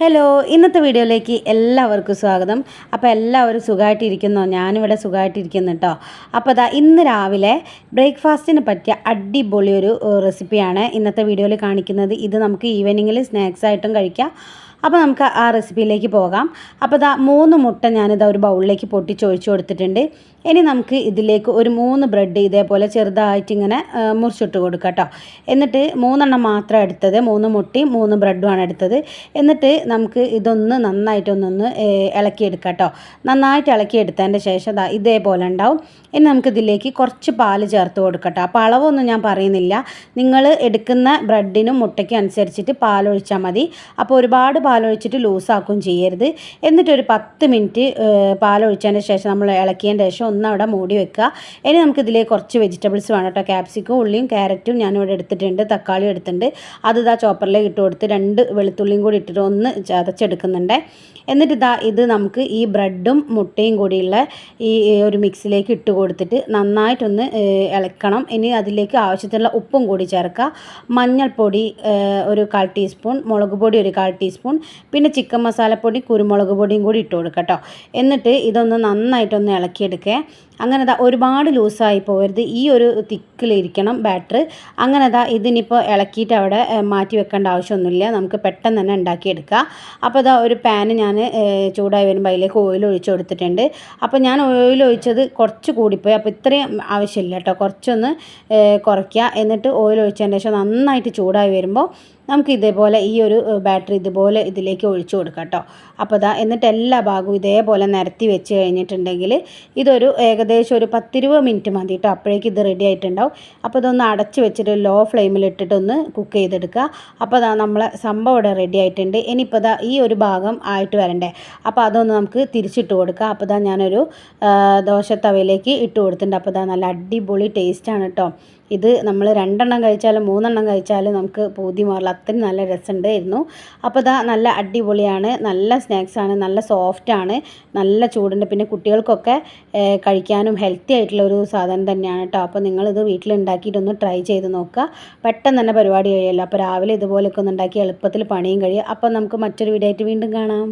Hello ഇന്നത്തെ വീഡിയോയിലേക്ക് എല്ലാവർക്കും സ്വാഗതം. അപ്പോൾ എല്ലാവരും സുഖമായിട്ടിരിക്കുന്നോ ഞാനിവിടെ സുഖമായിട്ടിരിക്കുന്നു കേട്ടോ അപ്പോൾ അതാ ഇന്ന് രാവിലെ ബ്രേക്ക്ഫാസ്റ്റിന് പറ്റിയ അടിപൊളി ഒരു റെസിപ്പിയാണ് ഇന്നത്തെ വീഡിയോയിൽ കാണിക്കുന്നത്. ഇത് നമുക്ക് ഈവനിങ്ങിൽ സ്നാക്സ് ആയിട്ടും കഴിക്കാം. അപ്പോൾ നമുക്ക് ആ റെസിപ്പിയിലേക്ക് പോകാം. അപ്പോൾ ഇതാ മൂന്ന് മുട്ട ഞാനിതാ ഒരു ബൗളിലേക്ക് പൊട്ടിച്ചൊഴിച്ച് കൊടുത്തിട്ടുണ്ട്. ഇനി നമുക്ക് ഇതിലേക്ക് ഒരു മൂന്ന് ബ്രെഡ് ഇതേപോലെ ചെറുതായിട്ട് ഇങ്ങനെ മുറിച്ചിട്ട് കൊടുക്കുക കേട്ടോ എന്നിട്ട് മൂന്നെണ്ണം മാത്രം എടുത്തത് മൂന്ന് മുട്ടയും മൂന്ന് ബ്രെഡുമാണ് എടുത്തത്. എന്നിട്ട് നമുക്ക് ഇതൊന്ന് നന്നായിട്ടൊന്നൊന്ന് ഇളക്കിയെടുക്കാം കേട്ടോ നന്നായിട്ട് ഇളക്കിയെടുത്തതിന്റെ ശേഷം ദാ ഇതേപോലെ ഉണ്ടാവും. ഇനി നമുക്ക് ഇതിലേക്ക് കുറച്ച് പാൽ ചേർത്ത് കൊടുക്കട്ടോ അപ്പോൾ അളവൊന്നും ഞാൻ പറയുന്നില്ല. നിങ്ങൾ എടുക്കുന്ന ബ്രെഡിനും മുട്ടയ്ക്കും അനുസരിച്ചിട്ട് പാലൊഴിച്ചാൽ മതി. അപ്പോൾ ഒരുപാട് പാലൊഴിച്ചിട്ട് ലൂസാക്കുകയും ചെയ്യരുത്. എന്നിട്ട് ഒരു പത്ത് മിനിറ്റ് പാലൊഴിച്ചതിന് ശേഷം നമ്മൾ ഇളക്കിയതിന് ശേഷം ഒന്ന് അവിടെ മൂടി വെക്കുക. ഇനി നമുക്ക് ഇതിലേക്ക് കുറച്ച് വെജിറ്റബിൾസ് വേണം കേട്ടോ. ക്യാപ്സിക്കും ഉള്ളിയും ക്യാരറ്റും ഞാനിവിടെ എടുത്തിട്ടുണ്ട്. തക്കാളി എടുത്തിട്ടുണ്ട്. അത് ഇതാ ചോപ്പറിലേക്ക് ഇട്ട് കൊടുത്ത് രണ്ട് വെളുത്തുള്ളിയും കൂടി ഇട്ടിട്ട് ഒന്ന് ചതച്ചെടുക്കുന്നുണ്ട്. എന്നിട്ട് ഇതാ ഇത് നമുക്ക് ഈ ബ്രെഡും മുട്ടയും കൂടിയുള്ള ഈ ഒരു മിക്സിലേക്ക് ഇട്ട് കൊടുത്തിട്ട് നന്നായിട്ടൊന്ന് ഇളക്കണം. ഇനി അതിലേക്ക് ആവശ്യത്തിനുള്ള ഉപ്പും കൂടി ചേർക്കുക. മഞ്ഞൾപ്പൊടി ഒരു കാൽ ടീസ്പൂൺ മുളക് പൊടി ഒരു കാൽ ടീസ്പൂൺ പിന്നെ ചിക്കൻ മസാലപ്പൊടി കുരുമുളക് പൊടിയും കൂടി ഇട്ട് കൊടുക്കുക കേട്ടോ. എന്നിട്ട് ഇതൊന്ന് നന്നായിട്ടൊന്ന് ഇളക്കിയെടുക്കുക അങ്ങനെ ദാ ഒരുപാട് ലൂസായി പോകരുത് ഈ ഒരു തിക്കിലിരിക്കണം ബാറ്റർ അങ്ങനെ ദാ ഇതിനിപ്പോൾ ഇളക്കിയിട്ട് അവിടെ മാറ്റി വെക്കേണ്ട ആവശ്യമൊന്നുമില്ല. നമുക്ക് പെട്ടെന്ന് തന്നെ ഉണ്ടാക്കിയെടുക്കുക അപ്പോൾ ഇതാ ഒരു പാന് ഞാൻ ചൂടായി വരുമ്പോൾ അതിലേക്ക് ഓയിൽ ഒഴിച്ച് കൊടുത്തിട്ടുണ്ട്. അപ്പോൾ ഞാൻ ഓയിൽ ഒഴിച്ചത് കുറച്ച് കൂടിപ്പോയി. അപ്പോൾ ഇത്രയും ആവശ്യമില്ല കേട്ടോ. കുറച്ചൊന്ന് കുറയ്ക്കുക. എന്നിട്ട് ഓയിൽ ഒഴിച്ചതിന് ശേഷം നന്നായിട്ട് ചൂടായി വരുമ്പോൾ നമുക്ക് ഇതേപോലെ ഈ ഒരു ബാറ്ററി ഇതുപോലെ ഇതിലേക്ക് ഒഴിച്ചു കൊടുക്കാം കേട്ടോ. അപ്പോൾ ഇതാ എന്നിട്ട് എല്ലാ ഭാഗവും ഇതേപോലെ നിരത്തി വെച്ച് കഴിഞ്ഞിട്ടുണ്ടെങ്കിൽ ഇതൊരു ഏകദേശം ഒരു പത്തിരുപത് മിനിറ്റ് മതി കേട്ടോ. അപ്പോഴേക്കും ഇത് റെഡി ആയിട്ടുണ്ടാവും. അപ്പോൾ ഇതൊന്ന് അടച്ച് വെച്ചിട്ട് ലോ ഫ്ലെയിമിൽ ഇട്ടിട്ടൊന്ന് കുക്ക് ചെയ്തെടുക്കുക. അപ്പോൾ ദാ നമ്മളെ സംഭവം ഇവിടെ റെഡി ആയിട്ടുണ്ട്. ഇനിയിപ്പോൾ ഇതാ ഈ ഒരു ഭാഗം ആയിട്ട് വരണ്ടേ. അപ്പോൾ അതൊന്ന് നമുക്ക് തിരിച്ചിട്ട് കൊടുക്കുക അപ്പോൾ ഇതാ ഞാനൊരു ദോശത്തവയിലേക്ക് ഇട്ട് കൊടുത്തിട്ടുണ്ട്. അപ്പോൾ ഇതാ നല്ല അടിപൊളി ടേസ്റ്റാണ് കേട്ടോ. ഇത് നമ്മൾ രണ്ടെണ്ണം കഴിച്ചാലും മൂന്നെണ്ണം കഴിച്ചാലും നമുക്ക് പൂതി മാറില്ല അത്രയും നല്ല രസമുണ്ടായിരുന്നു. അപ്പോൾ ഇതാ നല്ല അടിപൊളിയാണ് നല്ല സ്നാക്സാണ് നല്ല സോഫ്റ്റാണ് നല്ല ചൂടുണ്ട്. പിന്നെ കുട്ടികൾക്കൊക്കെ കഴിക്കാനും ഹെൽത്തി ആയിട്ടുള്ള ഒരു സാധനം തന്നെയാണ് കേട്ടോ അപ്പോൾ നിങ്ങളിത് വീട്ടിലുണ്ടാക്കിയിട്ടൊന്ന് ട്രൈ ചെയ്ത് നോക്കുക. പെട്ടെന്ന് തന്നെ പരിപാടി കഴിയുമല്ലോ അപ്പോൾ രാവിലെ ഇതുപോലെയൊക്കെ ഒന്ന് ഉണ്ടാക്കി എളുപ്പത്തിൽ പണിയും കഴിയും. അപ്പോൾ നമുക്ക് മറ്റൊരു വീഡിയോ ആയിട്ട് വീണ്ടും കാണാം.